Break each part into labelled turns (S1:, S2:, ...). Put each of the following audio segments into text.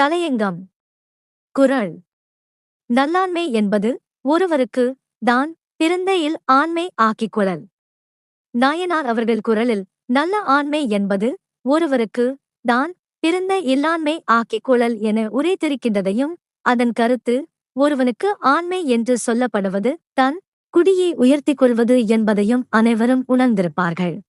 S1: தலையங்கம். குறள் நல்லாண்மை என்பது ஒருவருக்கு தான் பிறந்தையில் ஆண்மை ஆக்கிக் நாயனார் அவர்கள் குரலில் நல்ல ஆண்மை என்பது ஒருவருக்கு தான் பிறந்த இல்லாண்மை ஆக்கிக் என உரைத்திருக்கின்றதையும் அதன் கருத்து ஒருவனுக்கு ஆண்மை என்று சொல்லப்படுவது தன் குடியை உயர்த்திக் கொள்வது என்பதையும் அனைவரும் உணர்ந்திருப்பார்கள்.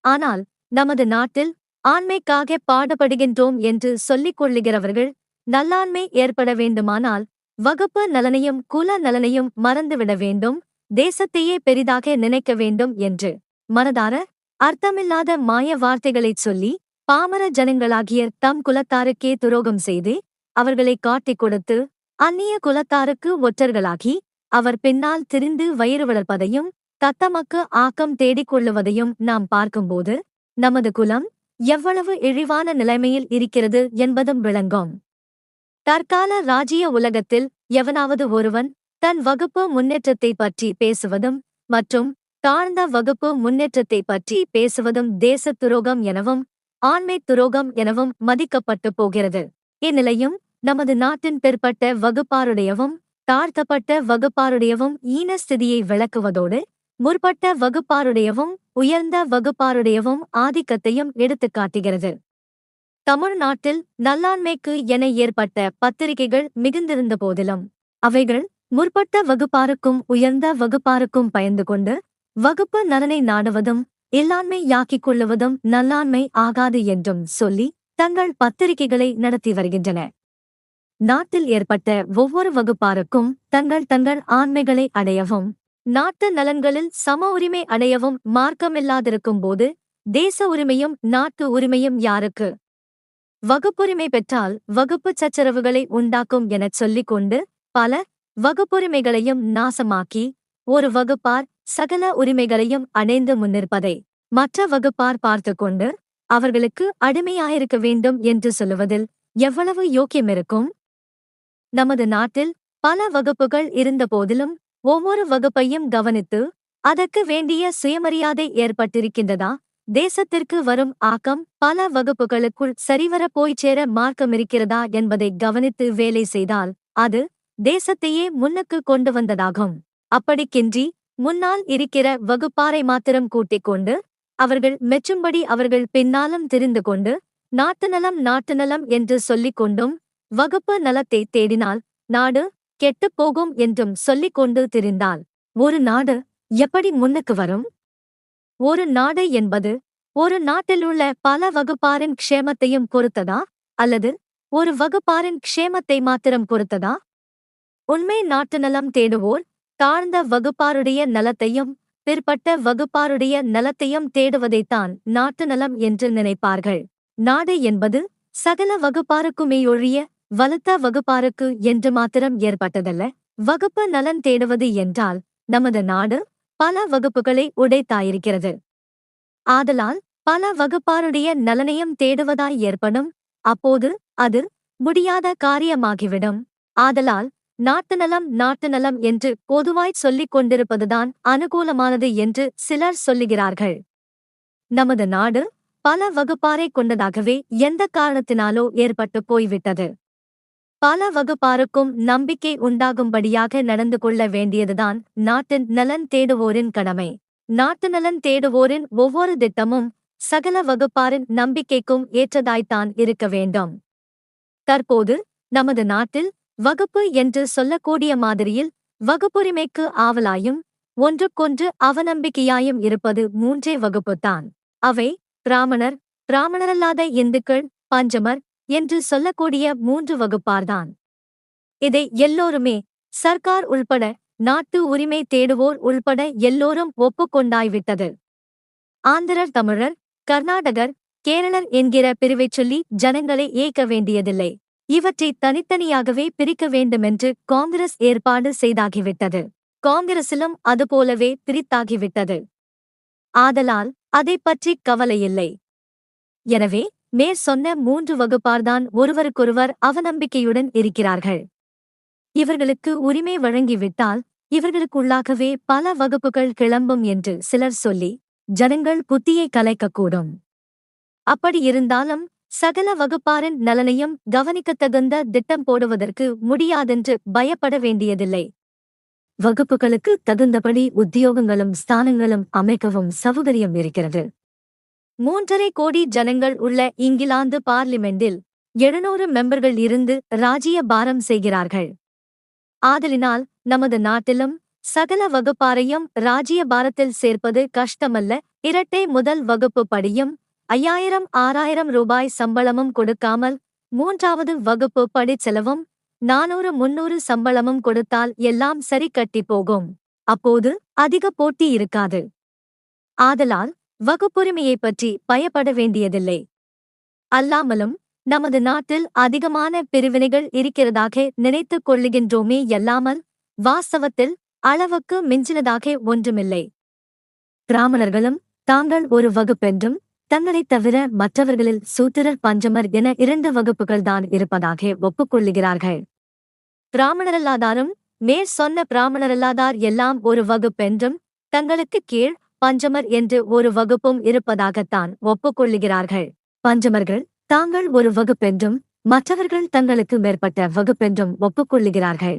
S1: ஆனால் நமது நாட்டில் ஆண்மைக்காக பாடுபடுகின்றோம் என்று சொல்லிக் கொள்ளுகிறவர்கள் நல்லாண்மை ஏற்பட வேண்டுமானால் வகுப்பு நலனையும் குல நலனையும் மறந்துவிட வேண்டும் தேசத்தையே பெரிதாக நினைக்க வேண்டும் என்று. மனதார அர்த்தமில்லாத மாய வார்த்தைகளைச் சொல்லி பாமர ஜனங்களாகிய தம் குலத்தாருக்கே துரோகம் செய்து அவர்களை காட்டிக் கொடுத்து அந்நிய குலத்தாருக்கு ஒற்றர்களாகி அவர் பின்னால் திரிந்து வயிறு வளர்ப்பதையும் தத்தமக்கு ஆக்கம் தேடிக் கொள்ளுவதையும் நாம் பார்க்கும்போது நமது குலம் எவ்வளவு இழிவான நிலைமையில் இருக்கிறது என்பதும் விளங்கும். தற்கால ராஜ்ய உலகத்தில் எவனாவது ஒருவன் தன் வகுப்பு முன்னேற்றத்தை பற்றி பேசுவதும் மற்றும் தாழ்ந்த வகுப்பு முன்னேற்றத்தை பற்றி பேசுவதும் தேசத் துரோகம் எனவும் ஆண்மைத் துரோகம் எனவும் மதிக்கப்பட்டு போகிறது. இந்நிலையும் நமது நாட்டின் பிற்பட்ட வகுப்பாருடையவும் தாழ்த்தப்பட்ட வகுப்பாருடையவும் ஈனஸ்திதியை விளக்குவதோடு முற்பட்ட வகுப்பாருடையவும் உயர்ந்த வகுப்பாருடையவும் ஆதிக்கத்தையும் எடுத்துக் காட்டுகிறது. தமிழ்நாட்டில் நல்லாண்மைக்கு என ஏற்பட்ட பத்திரிகைகள் மிகுந்திருந்த போதிலும் அவைகள் முற்பட்ட வகுப்பாருக்கும் உயர்ந்த வகுப்பாருக்கும் பயந்து கொண்டு வகுப்பு நலனை நாடுவதும் இல்லாண்மை யாக்கிக் கொள்ளுவதும் நல்லாண்மை ஆகாது என்றும் சொல்லி தங்கள் பத்திரிகைகளை நடத்தி வருகின்றன. நாட்டில் ஏற்பட்ட ஒவ்வொரு வகுப்பாருக்கும் தங்கள் தங்கள் ஆண்மைகளை அடையவும் நாட்டு நலன்களில் சம உரிமை அடையவும் மார்க்கமில்லாதிருக்கும் போது தேச உரிமையும் நாட்டு உரிமையும் யாருக்கு? வகுப்புரிமை பெற்றால் வகுப்பு சச்சரவுகளை உண்டாக்கும் எனச் சொல்லிக் கொண்டு பல வகுப்புரிமைகளையும் நாசமாக்கி ஒரு வகுப்பார் சகல உரிமைகளையும் அடைந்து முன்னிற்பதை மற்ற வகுப்பார் பார்த்து கொண்டு அவர்களுக்கு அடிமையாயிருக்க வேண்டும் என்று சொல்லுவதில் எவ்வளவு யோக்கியமிருக்கும்? நமது நாட்டில் பல வகுப்புகள் இருந்தபோதிலும் ஒவ்வொரு வகுப்பையும் கவனித்து அதற்கு வேண்டிய சுயமரியாதை ஏற்பட்டிருக்கின்றதா? தேசத்திற்கு வரும் ஆக்கம் பல வகுப்புகளுக்குள் சரிவர போய்ச்சேர மார்க்கமிருக்கிறதா என்பதை கவனித்து வேலை செய்தால் அது தேசத்தையே முன்னுக்கு கொண்டு வந்ததாகும். அப்படிக்கின்றி முன்னால் இருக்கிற வகுப்பாரை மாத்திரம் கூட்டிக் கொண்டு அவர்கள் மெச்சும்படி அவர்கள் பின்னாலும் தெரிந்து கொண்டு நாட்டு நலம் நாட்டு நலம் என்று சொல்லிக் கொண்டும் வகுப்பு நலத்தை தேடினால் நாடு கெட்டுப் போகும் என்றும் சொல்லிக் கொண்டு திரிந்தால் ஒரு நாடு எப்படி முன்னுக்கு வரும்? ஒரு நாடு என்பது ஒரு நாட்டிலுள்ள பல வகுப்பாரின் க்ஷேமத்தையும் பொறுத்ததா? அல்லது ஒரு வகுப்பாரின் க்ஷேமத்தை மாத்திரம் பொறுத்ததா? உண்மை நாட்டு நலம் தேடுவோர் தாழ்ந்த வகுப்பாருடைய நலத்தையும் பிற்பட்ட வகுப்பாருடைய நலத்தையும் தேடுவதைத்தான் நாட்டு நலம் என்று நினைப்பார்கள். நாடு என்பது சகல வகுப்பாருக்குமேயொழிய வலுத்த வகுப்பாருக்கு என்று மாத்திரம் ஏற்பட்டதல்ல. வகுப்பு நலன் தேடுவது என்றால் நமது நாடு பல வகுப்புகளை உடைத்தாயிருக்கிறது. ஆதலால் பல வகுப்பாருடைய நலனையும் தேடுவதாய் ஏற்படும் அப்போது அது முடியாத காரியமாகிவிடும். ஆதலால் நாட்டு நலம் நாட்டு நலம் என்று பொதுவாய் சொல்லிக் கொண்டிருப்பதுதான் அனுகூலமானது என்று சிலர் சொல்லுகிறார்கள். நமது நாடு பல வகுப்பாரை கொண்டதாகவே எந்த காரணத்தினாலோ ஏற்பட்டு போய்விட்டது. பல வகுப்பாருக்கும் நம்பிக்கை உண்டாகும்படியாக நடந்து கொள்ள வேண்டியதுதான் நாட்டின் நலன் தேடுவோரின் கடமை. நாட்டு நலன் தேடுவோரின் ஒவ்வொரு திட்டமும் சகல வகுப்பாரின் நம்பிக்கைக்கும் ஏற்றதாய்த்தான் இருக்க வேண்டும். தற்போது நமது நாட்டில் வகுப்பு என்று சொல்லக்கூடிய மாதிரியில் வகுப்புரிமைக்கு ஆவலாயும் ஒன்றுக்கொன்று அவநம்பிக்கையாயும் இருப்பது மூன்றே வகுப்புத்தான். அவை பிராமணர் பிராமணரல்லாத இந்துக்கள் பஞ்சமர் என்று சொல்லக்கூடிய மூன்று வகுப்பார்தான். இதை எல்லோருமே சர்க்கார் உள்பட நாட்டு உரிமை தேடுவோர் உள்பட எல்லோரும் ஒப்புக்கொண்டாய்விட்டது. ஆந்திரர் தமிழர் கர்நாடகர் கேரளர் என்கிற பிரிவைச் சொல்லி ஜனங்களை ஏக்க வேண்டியதில்லை. இவற்றை தனித்தனியாகவே பிரிக்க வேண்டுமென்று காங்கிரஸ் ஏற்பாடு செய்தாகிவிட்டது. காங்கிரசிலும் அதுபோலவே பிரித்தாகிவிட்டது ஆதலால் அதைப் பற்றி கவலையில்லை. எனவே மேற் சொன்ன மூன்று வகுப்பார்தான் ஒருவருக்கொருவர் அவநம்பிக்கையுடன் இருக்கிறார்கள். இவர்களுக்கு உரிமை வழங்கிவிட்டால் இவர்களுக்குள்ளாகவே பல வகுப்புகள் கிளம்பும் என்று சிலர் சொல்லி ஜனங்கள் புத்தியை கலைக்கக்கூடும். அப்படியிருந்தாலும் சகல வகுப்பாரின் நலனையும் கவனிக்கத்தகுந்த திட்டம் போடுவதற்கு முடியாதென்று பயப்பட வேண்டியதில்லை. வகுப்புகளுக்கு தகுந்தபடி உத்தியோகங்களும் ஸ்தானங்களும் அமைக்கவும் சௌகரியம் இருக்கிறது. மூன்றரை கோடி ஜனங்கள் உள்ள இங்கிலாந்து பார்லிமெண்டில் எழுநூறு மெம்பர்கள் இருந்து ராஜ்ய பாரம் செய்கிறார்கள். ஆதலினால் நமது நாட்டிலும் சகல வகுப்பாரையும் ராஜ்ய பாரத்தில் சேர்ப்பது கஷ்டமல்ல. இரட்டை முதல் வகுப்பு படியும் ஐயாயிரம் ஆறாயிரம் ரூபாய் சம்பளமும் கொடுக்காமல் மூன்றாவது வகுப்பு படிச்செலவும் நானூறு முன்னூறு சம்பளமும் கொடுத்தால் எல்லாம் சரி கட்டி போகும். அப்போது அதிக போட்டி இருக்காது. ஆதலால் வகுப்புரிமையைப் பற்றி பயப்பட வேண்டியதில்லை. அல்லாமலும் நமது நாட்டில் அதிகமான பிரிவினைகள் இருக்கிறதாக நினைத்துக் கொள்ளுகின்றோமே அல்லாமல் வாஸ்தவத்தில் அளவுக்கு மிஞ்சினதாக ஒன்றுமில்லை. பிராமணர்களும் தாங்கள் ஒரு வகுப்பென்றும் தங்களைத் தவிர மற்றவர்களில் சூத்திரர் பஞ்சமர் என இரண்டு வகுப்புகள்தான் இருப்பதாக ஒப்புக்கொள்ளுகிறார்கள். பிராமணரல்லாதாரும் மேற் சொன்ன பிராமணரல்லாதார் எல்லாம் ஒரு வகுப்பென்றும் தங்களுக்கு கீழ் பஞ்சமர் என்று ஒரு வகுப்பும் இருப்பதாகத்தான் ஒப்புக்கொள்ளுகிறார்கள். பஞ்சமர்கள் தாங்கள் ஒரு வகுப்பென்றும் மற்றவர்கள் தங்களுக்கு மேற்பட்ட வகுப்பென்றும் ஒப்புக்கொள்ளுகிறார்கள்.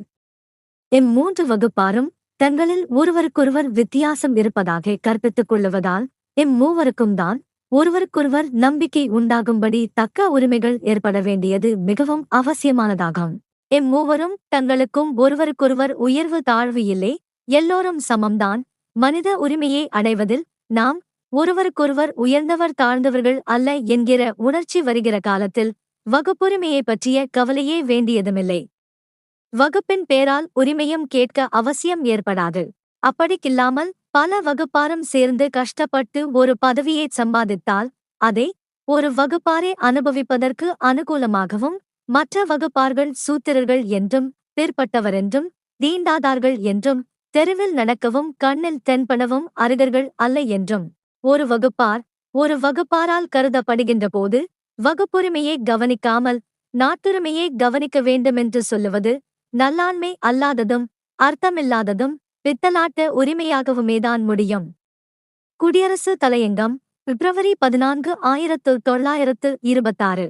S1: இம்மூன்று வகுப்பாரும் தங்களில் ஒருவருக்கொருவர் வித்தியாசம் இருப்பதாக கற்பித்துக் கொள்ளுவதால் இம்மூவருக்கும் தான் ஒருவருக்கொருவர் நம்பிக்கை உண்டாகும்படி தக்க உரிமைகள் ஏற்பட வேண்டியது மிகவும் அவசியமானதாகும். இம்மூவரும் தங்களுக்கும் ஒருவருக்கொருவர் உயர்வு தாழ்வு இல்லை எல்லோரும் சமம்தான் மனித உரிமையை அடைவதில் நாம் ஒருவருக்கொருவர் உயர்ந்தவர் தாழ்ந்தவர்கள் அல்ல என்கிற உணர்ச்சி வருகிற காலத்தில் வகுப்புரிமையை பற்றிய கவலையே வேண்டியதுமில்லை. வகுப்பின் பேரால் உரிமையும் கேட்க அவசியம் ஏற்படாது. அப்படிக்கில்லாமல் பல வகுப்பாரும் சேர்ந்து கஷ்டப்பட்டு ஒரு பதவியை சம்பாதித்தால் அதை ஒரு வகுப்பாரே அனுபவிப்பதற்கு அனுகூலமாகவும் மற்ற வகுப்பார்கள் சூத்திரர்கள் என்றும் பிற்பட்டவரென்றும் தீண்டாதார்கள் என்றும் தெருவில் நடக்கவும் கண்ணில் தென்பனவும் அருகர்கள் அல்ல என்றும். ஒரு வகுப்பார் ஒரு வகுப்பாரால் கருதப்படுகின்ற போது வகுப்புரிமையை கவனிக்காமல் நாட்டுரிமையை கவனிக்க வேண்டுமென்று சொல்லுவது நல்லாண்மை அல்லாததும் அர்த்தமில்லாததும் பித்தலாட்ட உரிமையாகவுமேதான் முடியும். குடியரசு தலையங்கம் பிப்ரவரி பதினான்கு ஆயிரத்து தொள்ளாயிரத்து இருபத்தாறு.